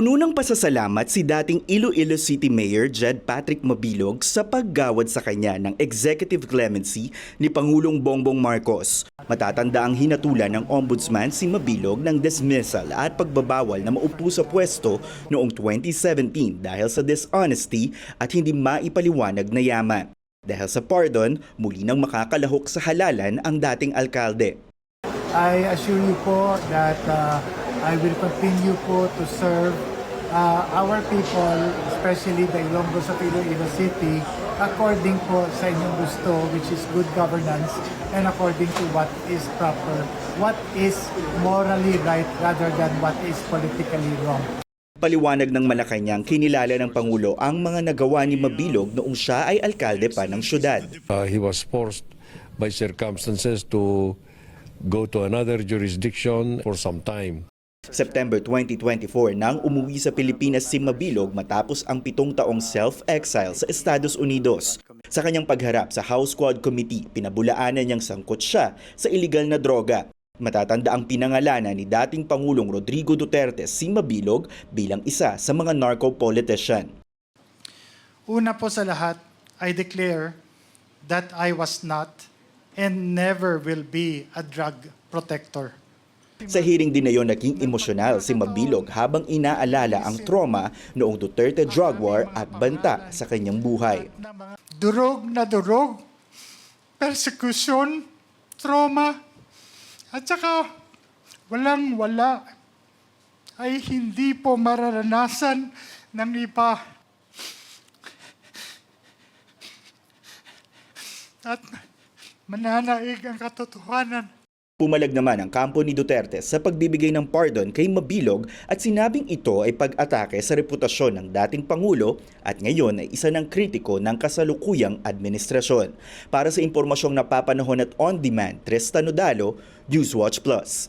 Puno ng pasasalamat si dating Iloilo City Mayor Jed Patrick Mabilog sa paggawad sa kanya ng executive clemency ni Pangulong Bongbong Marcos. Matatanda ang hinatulan ng ombudsman si Mabilog ng dismissal at pagbabawal na maupo sa pwesto noong 2017 dahil sa dishonesty at hindi maipaliwanag na yaman. Dahil sa pardon, muli nang makakalahok sa halalan ang dating alkalde. I assure you po that uh, I will continue po to serve uh, our people, especially the Ilonggos of Iloilo City, according po sa inyong gusto, which is good governance, and according to what is proper, what is morally right rather than what is politically wrong. Paliwanag ng Malacanang kinilala ng Pangulo ang mga nagawa ni Mabilog noong siya ay alkalde pa ng syudad. Uh, he was forced by circumstances to go to another jurisdiction for some time. September 2024 nang umuwi sa Pilipinas si Mabilog matapos ang pitong taong self-exile sa Estados Unidos. Sa kanyang pagharap sa House Squad Committee, pinabulaanan niyang sangkot siya sa iligal na droga. Matatanda ang pinangalanan ni dating Pangulong Rodrigo Duterte si Mabilog bilang isa sa mga narco-politician. Una po sa lahat, I declare that I was not and never will be a drug protector. Sa hearing din na yon naging emosyonal si Mabilog habang inaalala ang trauma noong Duterte drug war at banta sa kanyang buhay. Durog na durog, persecution, trauma, at saka walang wala ay hindi po mararanasan ng iba. At mananaig ang katotohanan. Pumalag naman ang kampo ni Duterte sa pagbibigay ng pardon kay Mabilog at sinabing ito ay pag-atake sa reputasyon ng dating Pangulo at ngayon ay isa ng kritiko ng kasalukuyang administrasyon. Para sa impormasyong napapanahon at on-demand, Tristan Nodalo, Newswatch Plus.